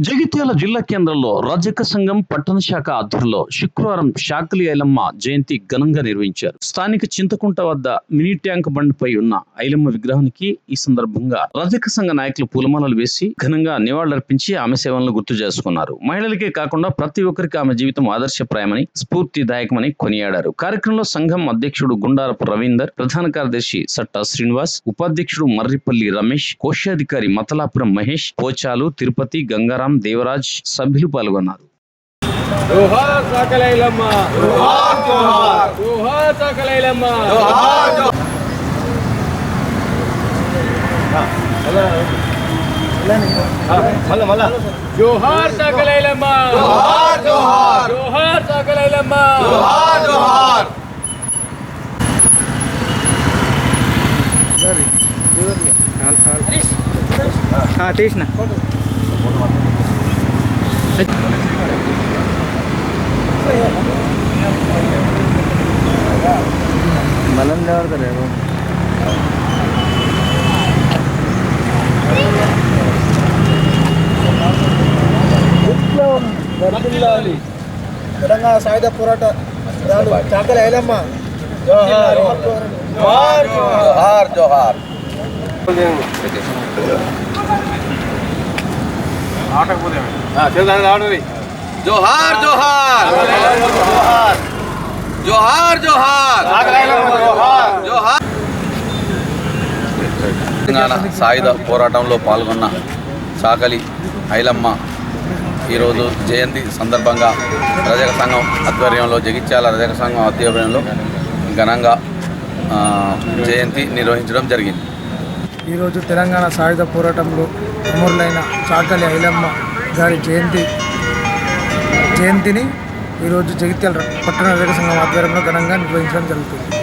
జగిత్యాల జిల్లా కేంద్రంలో రజక సంఘం పట్టణ శాఖ ఆధ్వర్యంలో శుక్రవారం శాకలి ఐలమ్మ జయంతి ఘనంగా నిర్వహించారు. స్థానిక చింతకుంట వద్ద మినీ ట్యాంక్ బండ్పై ఉన్న ఐలమ్మ విగ్రహానికి ఈ సందర్భంగా రజక సంఘ నాయకులు పూలమాలలు వేసి ఘనంగా నివాళులర్పించి ఆమె సేవలను గుర్తు చేసుకున్నారు. మహిళలకే కాకుండా ప్రతి ఒక్కరికి ఆమె జీవితం ఆదర్శప్రాయమని స్ఫూర్తిదాయకమని కొనియాడారు. కార్యక్రమంలో సంఘం అధ్యక్షుడు గుండారపు రవీందర్ ప్రధాన కార్యదర్శి సట్టా శ్రీనివాస్ ఉపాధ్యక్షుడు మర్రిపల్లి రమేష్ కోశాధికారి మతలాపురం మహేష్ పోచాలు తిరుపతి గంగారాం సీతారాం దేవరాజ్ సభ్యులు పాల్గొన్నారు. మళ్ళా మళ్ళా జోహార్ సాకలైలమ్మ జోహార్ జోహార్ జోహార్ సాకలైలమ్మ జోహార్ జోహార్ సరే తీసిన. మనం ఎవరు తెలంగాణ సాయుధ పోరాట చాకల ఐలమ్మ. జోహార్ జోహార్. జోహార్. జోహార్ జోహార్. జోహార్ జోహార్. జోహార్. తెలంగాణ సాయుధ పోరాటంలో పాల్గొన్న చాకలి ఐలమ్మ ఈరోజు జయంతి సందర్భంగా రజక సంఘం ఆధ్వర్యంలో జగిత్యాల రజక సంఘం ఆధ్వర్యంలో ఘనంగా జయంతి నిర్వహించడం జరిగింది. ఈరోజు తెలంగాణ సాయుధ పోరాటంలో అమరులైన చాకలి ఐలమ్మ గారి జయంతి జయంతిని ఈరోజు జగిత్యాల పట్టణ రైతు సంఘం ఆధ్వర్యంలో ఘనంగా నిర్వహించడం జరుగుతుంది.